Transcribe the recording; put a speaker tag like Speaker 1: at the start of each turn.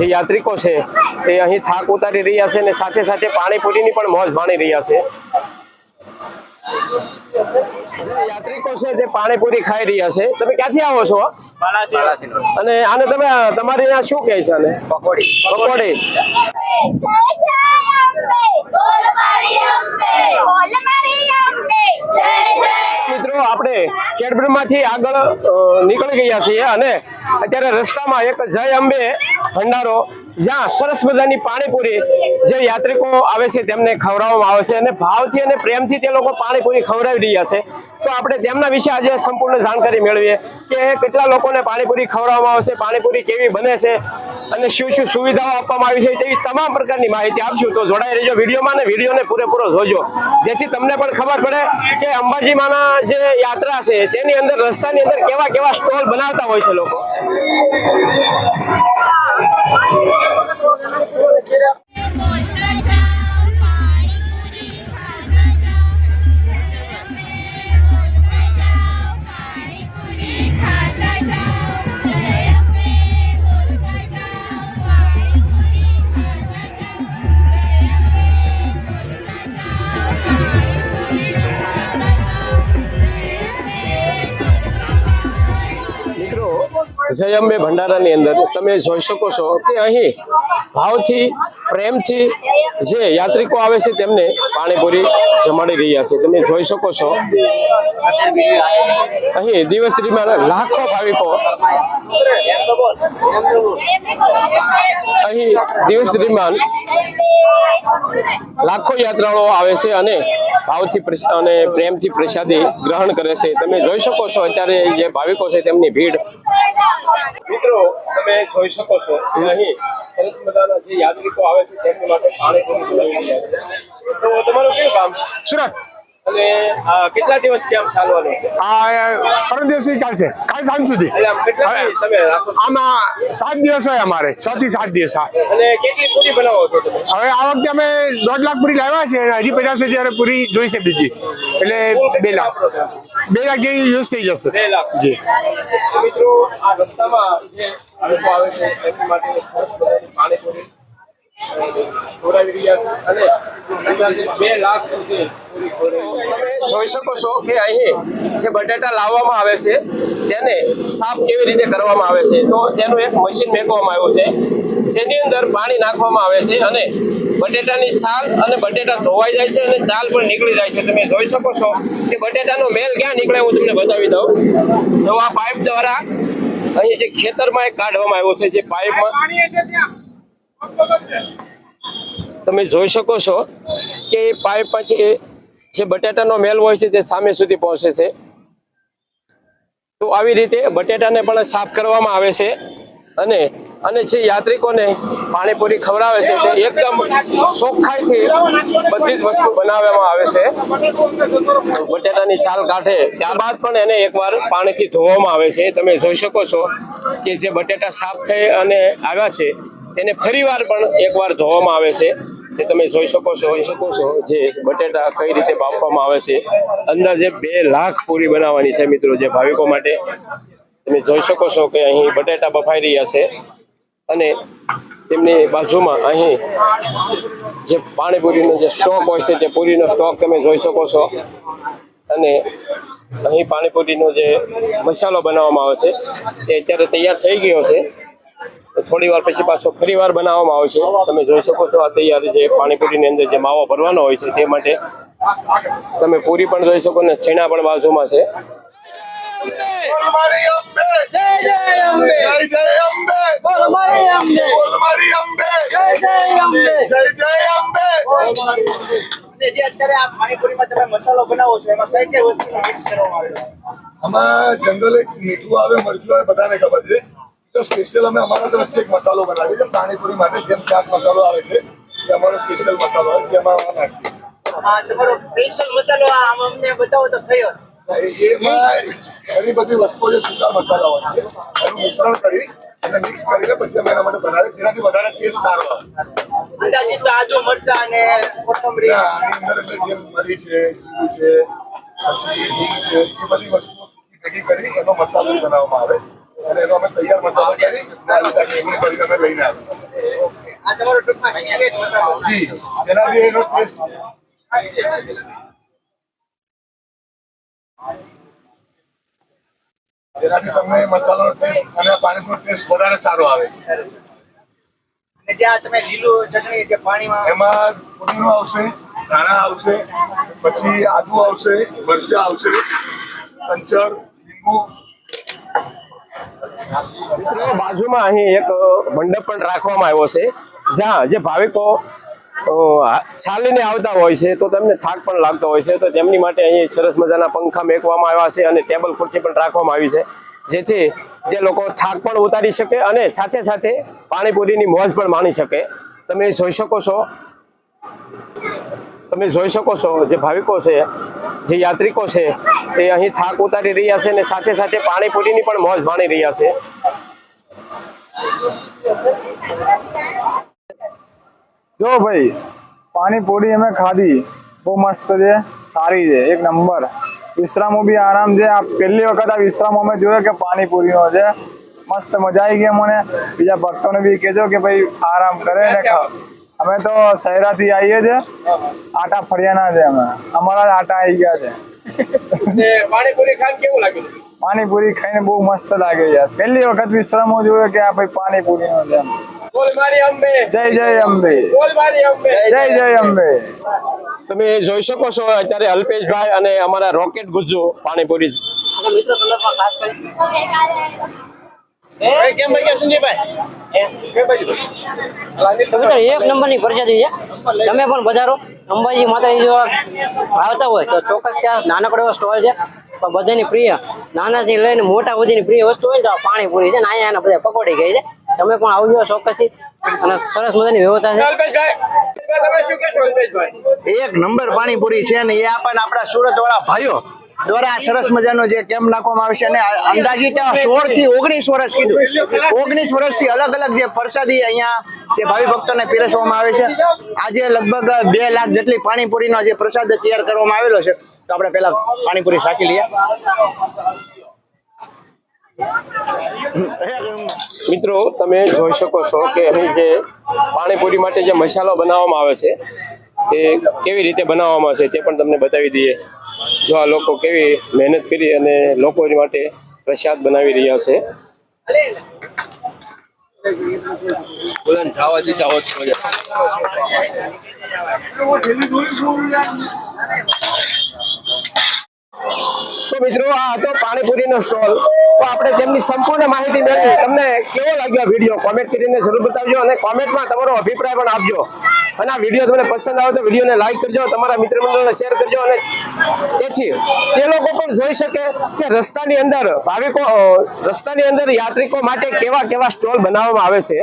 Speaker 1: જે યાત્રિકો છે તે અહીં થાક ઉતારી રહ્યા છે અને સાથે સાથે પાણીપુરીની પણ મોજ માણી રહ્યા છે. જે યાત્રિકો છે તે પાણીપુરી ખાઈ રહ્યા છે તમે ક્યાંથી આવો છો? અને આને તમે તમારે અહીંયા શું કહે છે આને? પકોડી. પકોડી. મિત્રો આપણે કેડબ્રમાંથી આગળ નીકળી ગયા છીએ અને અત્યારે રસ્તામાં એક જય અંબે ભંડારો જ્યાં સરસ મજાની પાણીપુરી જે યાત્રિકો આવે છે તેમને ખવડાવવામાં આવે છે અને ભાવથી અને પ્રેમથી તે લોકો પાણીપુરી ખવડાવી રહ્યા છે. તો આપણે તેમના વિશે આજે સંપૂર્ણ જાણકારી મેળવીએ કે કેટલા લોકોને પાણીપુરી ખવડાવવામાં આવશે, પાણીપુરી કેવી બને છે અને શું શું સુવિધાઓ આપવામાં આવી છે તેવી તમામ પ્રકારની માહિતી આપશું તો જોડાઈ રહેજો વિડીયોમાં અને વિડીયોને પૂરેપૂરો જોજો. જેથી તમને પણ ખબર પડે કે અંબાજીમાંના જે યાત્રા છે તેની અંદર રસ્તાની અંદર કેવા કેવા સ્ટોલ બનાવતા હોય છે લોકો.
Speaker 2: જય અંબે
Speaker 1: ભંડારાની અંદર તમે જોઈ શકો છો કે અહીં ભાવથી, પ્રેમથી જે યાત્રિકો આવે છે તેમને પાણીપુરી જમાડી રહ્યા છે. તમે જોઈ શકો છો. અહીં દિવસ દરમિયાન લાખો ભાવિકો અહીં દિવસ દરમિયાન લાખો યાત્રાળુઓ આવે છે અને ભાવથી અને પ્રેમથી પ્રસાદી ગ્રહણ કરે છે. તમે જોઈ શકો છો અત્યારે જે ભાવિકો છે તેમની ભીડ મિત્રો, તમે જોઈ શકો છો અહીં સરસ મજાના જે યાત્રિકો આવે છે તેમની માટે પાણી તો તમારું કેવું કામ?
Speaker 3: સુરત.
Speaker 1: અને કેટલા દિવસ કેમ ચાલવાનું છે?
Speaker 3: આ પરમ દિવસથી ચાલશે. કાલ સાંજ સુધી.
Speaker 1: આમ
Speaker 3: સાત દિવસ હોય અમારે. છ થી સાત દિવસ હા.
Speaker 1: અને કેટલી પૂરી બનાવો છો તમે?
Speaker 3: હવે આ વખતે અમે દોઢ લાખ પૂરી લાવ્યા છે અને હજી પચાસ હજાર પૂરી જોઈશે બીજી. એટલે બે લાખ. બે લાખ જેવી યુઝ થઈ જશે.
Speaker 1: બે લાખ.
Speaker 3: જી.
Speaker 1: મિત્રો આ રસ્તામાં જે લોકો આવે છે એમની માટે પાણીપુરી અ, રહ્યા છે. અને બે લાખ સુધી જોઈ શકો છો કે અહીં જે બટાટા લાવવામાં આવે છે તેને સાફ કેવી રીતે કરવામાં આવે છે? તો તેનું એક મશીન મેકવામાં આવ્યું છે. જેની અંદર પાણી નાખવામાં આવે છે અને બટેટાની છાલ અને બટેટા ધોવાઈ જાય છે અને છાલ પણ નીકળી જાય છે. તમે જોઈ શકો છો કે બટેટાનો મેલ ક્યાં નીકળે હું તમને બતાવી દઉં. તો આ પાઇપ દ્વારા અહીં જે ખેતરમાં એક કાઢવામાં આવ્યો છે જે પાઇપમાં તમે જોઈ શકો છો કે એ પાઇપમાંથી જે બટેટાનો મેલ હોય છે તે સામે સુધી પહોંચે છે. તો આવી રીતે બટેટાને પણ સાફ કરવામાં આવે છે અને અને જે યાત્રિકોને પાણીપુરી ખવડાવે છે તે એકદમ ચોખ્ખાઈથી બધી જ વસ્તુ બનાવવામાં આવે છે. બટેટાની છાલ કાઢે ત્યારબાદ પણ એને એકવાર પાણીથી ધોવામાં આવે છે. તમે જોઈ શકો છો કે જે બટેટા સાફ થઈ અને આવ્યા છે તેને ફરીવાર પણ એકવાર ધોવામાં આવે છે. તે તમે જોઈ શકો છો, જોઈ શકો છો જે બટેટા કઈ રીતે બાફવામાં આવે છે. અંદાજે બે લાખ પૂરી બનાવવાની છે મિત્રો જે ભાવિકો માટે. તમે જોઈ શકો છો કે અહીં બટેટા બફાઈ રહ્યા છે અને તેમની બાજુમાં અહીં જે પાણીપુરીનો જે સ્ટોક હોય છે તે પૂરીનો સ્ટોક તમે જોઈ શકો છો. અને અહીં પાણીપુરીનો જે મસાલો બનાવવામાં આવે છે તે અત્યારે તૈયાર થઈ ગયો છે. થોડી વાર પછી પાછો ફરી વાર બનાવવામાં આવે છે. તમે જોઈ શકો છો આ તૈયારી જે પાણીપુરીની અંદર જે માવો ભરવાનો હોય છે તે માટે. તમે પૂરી પણ જોઈ શકો ને છેણા પણ બાજુમાં છે.
Speaker 4: જે
Speaker 5: એક મીઠું આવે, મરચું આવે, બધાને ખબર છે. તો સ્પેશિયલ અમે અમારા તરફથી એક મસાલો બનાવીએ છીએ પાણીપુરી માટે જેમ ચાટ મસાલો આવે છે એ અમારો સ્પેશિયલ મસાલો હોય જેમાં નાખીએ છીએ.
Speaker 4: તમારો સ્પેશિયલ મસાલો અમને બતાવો તો કયો
Speaker 5: એમાં ઘણી બધી વસ્તુઓ જે સૂકા મસાલા હોય છે. એનું મિશ્રણ કરી અને મિક્સ કરીને પછી અમે એના માટે બનાવીએ જેનાથી વધારે ટેસ્ટ સારો આવે.
Speaker 4: અંદાજિત આદુ મરચા અને કોથમરી.
Speaker 5: આની અંદર એટલે મરી છે જીરું છે પછી હિંગ છે એ બધી વસ્તુઓ સૂકી ભેગી કરી એનો મસાલો બનાવવામાં આવે. અને એનો અમે તૈયાર મસાલો કરી અને રીતે એમની કરીને અમે લઈને આવ્યા
Speaker 4: આ તમારો ટૂંકમાં સિક્રેટ મસાલો.
Speaker 5: જી જેનાથી એનો ટેસ્ટ જેનાથી તમને મસાલાનો ટેસ્ટ અને પાણીનો ટેસ્ટ વધારે સારો આવે છે.
Speaker 4: અને જ્યાં તમે લીલું ચટણી જે પાણીમાં
Speaker 5: એમાં પુદીનો આવશે ધાણા આવશે પછી આદુ આવશે મરચા આવશે સંચર લીંબુ
Speaker 1: બાજુમાં અહીં એક મંડપ પણ રાખવામાં આવ્યો છે. જ્યાં જે ભાવિકો છાલીને આવતા હોય છે, તો તેમને થાક પણ લાગતો હોય છે. તો તેમની માટે અહીં સરસ મજાના પંખા મેકવામાં આવ્યા છે અને ટેબલ ખુરશી પણ રાખવામાં આવી છે. જેથી જે લોકો થાક પણ ઉતારી શકે અને સાથે સાથે પાણીપુરીની મોજ પણ માણી શકે. તમે જોઈ શકો છો. તમે જોઈ શકો છો, જે ભાવિકો છે જે યાત્રિકો છે, એ અહીં થાક ઉતારી રહ્યા છે અને સાથે સાથે પાણીપુરીની પણ મોજ માણી રહ્યા છે.
Speaker 6: જો ભાઈ, પાણીપુરી અમે ખાધી. બહુ મસ્ત છે, સારી છે, એક નંબર. વિશ્રામો બી આરામ છે. આ પહેલી વખત આ વિશ્રામો અમે જોયો કે પાણીપુરીનો છે. મસ્ત મજા આવી ગઈ મને બીજા ભક્તોને બી કહેજો કે ભાઈ આરામ કરે ને અમે તો સહેરાથી આવીએ છે આટા ફરિયાના છે અમે. અમારા જ આટા આવી ગયા છે.
Speaker 1: પાણીપુરી ખાન કેવું લાગ્યું?
Speaker 6: પાણીપુરી ખાઈને બહુ મસ્ત લાગે યાર. પહેલી વખત વિશ્રામો જોયો કે આ ભાઈ પાણીપુરીનો છે એમ.
Speaker 1: બોલ મારી અંબે.
Speaker 6: જય જય અંબે.
Speaker 1: બોલ મારી અંબે.
Speaker 6: જય જય. અંબે.
Speaker 1: તમે જોઈ શકો છો અત્યારે અલ્પેશભાઈ અને અમારા રોકેટ ગુજ્જુ પાણીપુરી.
Speaker 4: મિત્રો કેમ ભાઈ સંજયભાઈ? એ કે ભાઈ?
Speaker 7: તો મિત્રો એક નંબરની પ્રજાતિ છે. તમે પણ બજારો અંબાજી માતાજી જો આવતા હોય તો ચોક્કસ ત્યાં નાનકડો એવો સ્ટોલ છે. પણ બધાની પ્રિય નાનાથી લઈને મોટા સુધીની પ્રિય વસ્તુ હોય ને તો પાણીપુરી છે ને અહીંયા એના બધા પકોડી ગઈ છે. તમે પણ આવજો ચોક્કસથી. અને સરસ મજાની વ્યવસ્થા છે.
Speaker 4: એક નંબર પાણીપુરી છે ને એ આપણને આપણા સુરત વાળા ભાઈઓ દ્વારા સરસ મજાનો જે કેમ્પ નાખવામાં આવે છે અને અંદાજિત સોળથી ઓગણીસ વર્ષ કીધું. ઓગણીસ વર્ષથી અલગ અલગ જે પ્રસાદી અહીંયા જે ભાવિ ભક્તોને પીરસવામાં આવે છે. આજે લગભગ બે લાખ જેટલી પાણીપુરીનો જે પ્રસાદ તૈયાર કરવામાં આવેલો છે. તો આપણે પહેલા પાણીપુરી શાકી લઈએ.
Speaker 1: મિત્રો, તમે જોઈ શકો છો કે અહીં જે પાણીપુરી માટે જે મસાલો બનાવવામાં આવે છે તે કેવી રીતે બનાવવામાં આવે છે તે પણ તમને બતાવી દઈએ. જો આ લોકો કેવી મહેનત કરી અને લોકો માટે પ્રસાદ બનાવી રહ્યા છે. તો મિત્રો, આ હતો પાણીપુરીનો સ્ટોલ તો આપણે તેમની સંપૂર્ણ માહિતી મેળવી. તમને કેવો લાગ્યો વીડિયો કોમેન્ટ કરીને જરૂર બતાવજો અને કોમેન્ટમાં તમારો અભિપ્રાય પણ આપજો. અને આ વીડિયો તમને પસંદ આવે તો વિડીયોને લાઈક કરજો, તમારા મિત્ર મંડળને શેર કરજો અને તેથી તે લોકો પણ જોઈ શકે કે રસ્તાની અંદર ભાવિકો રસ્તાની અંદર યાત્રિકો માટે કેવા કેવા સ્ટોલ બનાવવામાં આવે છે.